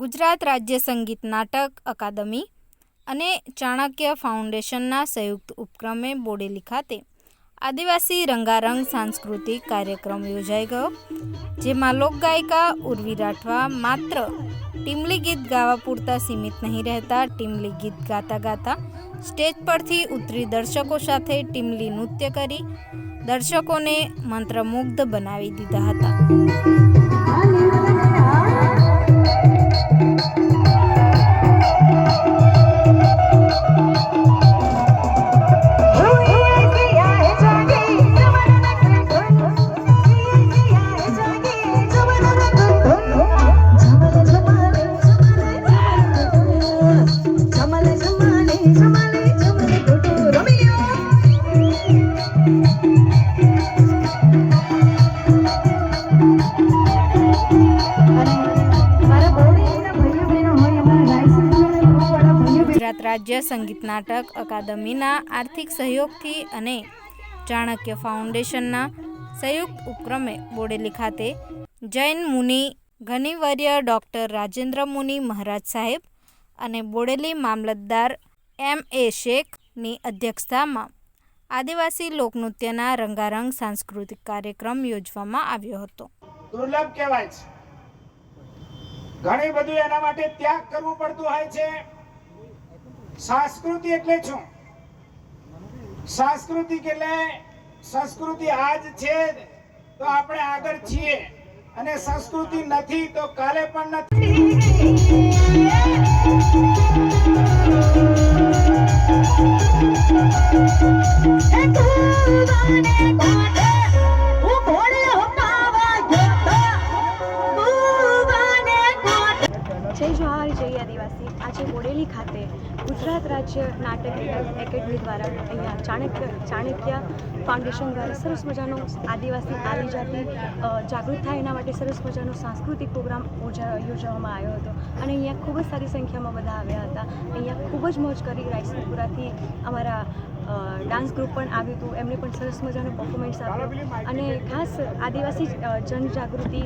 ગુજરાત રાજ્ય સંગીત નાટક અકાદમી અને ચાણક્ય ફાઉન્ડેશનના સંયુક્ત ઉપક્રમે બોડેલી ખાતે આદિવાસી રંગારંગ સાંસ્કૃતિક કાર્યક્રમ યોજાઈ ગયો, જેમાં લોકગાયિકા ઉર્વી રાઠવા માત્ર ટીમલી ગીત ગાવા પૂરતા સીમિત નહીં રહેતા, ટીમલી ગીત ગાતા ગાતા સ્ટેજ પરથી ઉતરી દર્શકો સાથે ટીમલી નૃત્ય કરી દર્શકોને મંત્રમુગ્ધ બનાવી દીધા હતા. રાજ્ય સંગીત નાટક અકાદમીના આર્થિક સહયોગથી અને ચાણક્ય ફાઉન્ડેશનના સંયુક્ત ઉપક્રમે બોડેલી ખાતે જૈન મુનિ ઘનિવર્ય ડૉક્ટર રાજેન્દ્ર મુનિ મહારાજ સાહેબ અને બોડેલી મામલતદાર એમ એ શેખની અધ્યક્ષતામાં આદિવાસી લોકનૃત્યના રંગારંગ સાંસ્કૃતિક કાર્યક્રમ યોજવામાં આવ્યો હતો. દુર્લભ કહેવાય છે. ઘણી બધું એના માટે ત્યાગ કરવું પડતું હોય છે. સંસ્કૃતિ એટલે શું? સાંસ્કૃતિક એટલે સંસ્કૃતિ આજ છે તો આપણે આગળ છીએ. અને સંસ્કૃતિ નથી તો કાલે પણ નથી. જય આદિવાસી આજે બોડેલી ખાતે ગુજરાત રાજ્ય નાટક એકેડમી દ્વારા અહીંયા ચાણક્ય ચાણક્ય ફાઉન્ડેશન દ્વારા સરસ મજાનો આદિવાસી આદિજાતિ અ, જાગૃત થાય એના માટે સરસ મજાનો સાંસ્કૃતિક પ્રોગ્રામ યોજવામાં આવ્યો હતો. અને અહીંયા ખૂબ જ સારી સંખ્યામાં બધા આવ્યા હતા. અહીંયા ખૂબ જ મોજ કરી રાયસનપુરાથી અમારા ડાન્સ ગ્રુપ પણ આવ્યું હતું. એમને પણ સરસ મજાનો પર્ફોમન્સ આપ્યો. અને ખાસ આદિવાસી જનજાગૃતિ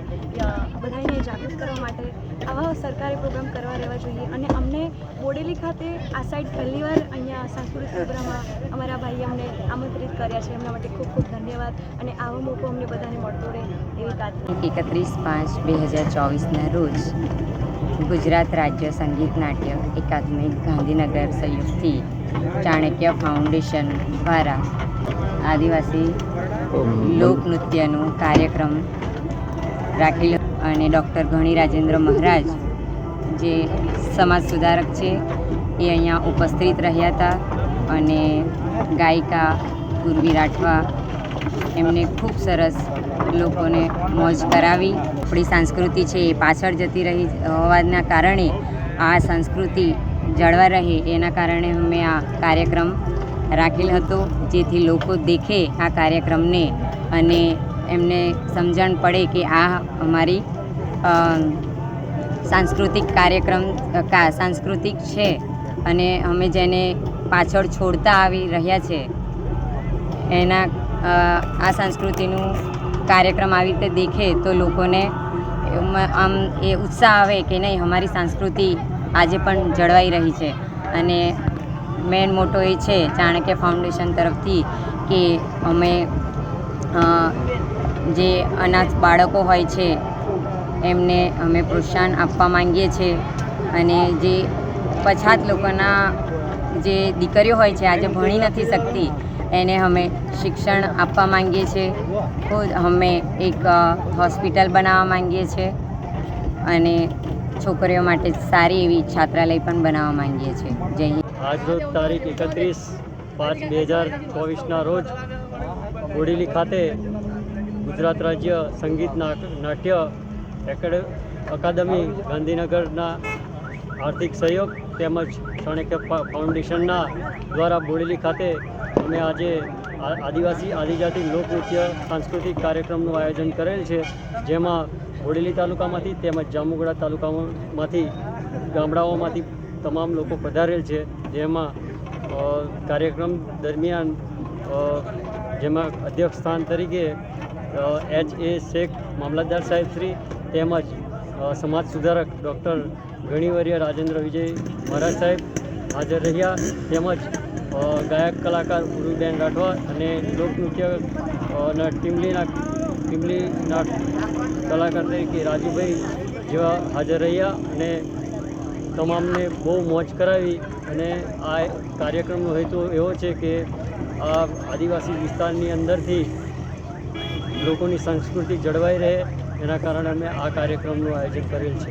બધાને જાગૃત કરવા માટે આવા સરકારે પ્રોગ્રામ કરવા રહેવા જોઈએ. અને અમને બોડેલી ખાતે આ સાઈડ પહેલીવાર અહીંયા સાંસ્કૃતિક પ્રોગ્રામમાં અમારા ભાઈએ અમને આમંત્રિત કર્યા છે. એમના માટે ખૂબ ખૂબ ધન્યવાદ. અને આવો મોકો અમને બધાને મળતો રહે એવી પ્રાર્થના. એકત્રીસ પાંચ બે હજાર ચોવીસના રોજ ગુજરાત રાજ્ય સંગીત નાટ્ય એકાદમી ગાંધીનગર સંયુક્તથી ચાણક્ય ફાઉન્ડેશન દ્વારા આદિવાસી લોકનૃત્યનું કાર્યક્રમ રાખેલો અને ડૉક્ટર ઘણી રાજેન્દ્ર મહારાજ જે સમાજ સુધારક છે, એ અહીંયા ઉપસ્થિત રહ્યા હતા અને ગાયિકા પૂર્વી રાઠવા એમને ખૂબ સરસ લોકોને મોજ કરાવી. આપણી સંસ્કૃતિ છે એ પાછળ જતી રહી હોવાના કારણે આ સંસ્કૃતિ જળવા રહે એના કારણે અમે આ કાર્યક્રમ રાખેલ હતો, જેથી લોકો દેખે આ કાર્યક્રમને અને એમને સમજણ પડે કે આ અમારી સાંસ્કૃતિક કાર્યક્રમ, કા, સાંસ્કૃતિક છે અને અમે જેને પાછળ છોડતા આવી રહ્યા છે, એના આ સંસ્કૃતિનું કાર્યક્રમ આવી રીતે દેખે તો લોકોને આમ એ ઉત્સાહ આવે કે નહીં, અમારી સંસ્કૃતિ આજે પણ જળવાઈ રહી છે. અને મેન મોટો એ છે ચાણક્ય ફાઉન્ડેશન તરફથી કે અમે જે અનાથ બાળકો હોય છે, એમને અમે પ્રોત્સાહન આપવા માંગીએ છીએ. અને જે પછાત લોકોના જે દીકરીઓ હોય છે, આજે ભણી નથી શકતી, એને અમે શિક્ષણ આપવા માંગીએ છીએ. ખુદ અમે એક હોસ્પિટલ બનાવવા માંગીએ છીએ. અને છોકરીઓ માટે સારી એવી છાત્રાલય પણ બનાવવા માંગીએ છીએ. જય હિન્દ. આજરોજ તારીખ એકત્રીસ પાંચ બે હજાર ચોવીસના રોજ બોડેલી ખાતે ગુજરાત રાજ્ય સંગીત નાટ્ય અકાદમી ગાંધીનગરના આર્થિક સહયોગ તેમજ ચાણક્ય ફાઉન્ડેશનના દ્વારા બોડેલી ખાતે અમે આજે આદિવાસી આદિજાતિ લોકનૃત્ય સાંસ્કૃતિક કાર્યક્રમનું આયોજન કરેલ છે, જેમાં બોડેલી તાલુકામાંથી તેમજ જાંબુગડા તાલુકામાંથી ગામડાઓમાંથી તમામ લોકો પધારેલ છે, જેમાં કાર્યક્રમ દરમિયાન જેમાં અધ્યક્ષ સ્થાન તરીકે એચ એ શેખ મામલતદાર સાહેબ શ્રી તેમજ સમાજ સુધારક ડૉક્ટર ગણીવર્ય રાજેન્દ્ર વિજય મહારાજ સાહેબ હાજર રહ્યા, તેમજ ગાયક કલાકાર ગુરુબેન રાઠવા અને લોકનૃત્ય ટીમલીના ટીમલીના કલાકાર તરીકે રાજુભાઈ જેવા હાજર રહ્યા અને તમામને બહુ મોજ કરાવી અને આ કાર્યક્રમનો હેતુ એવો છે કે આ આદિવાસી વિસ્તારની અંદરથી લોકોની સંસ્કૃતિ જળવાઈ રહે. એના કારણે અમે આ કાર્યક્રમનું આયોજન કરેલ છે.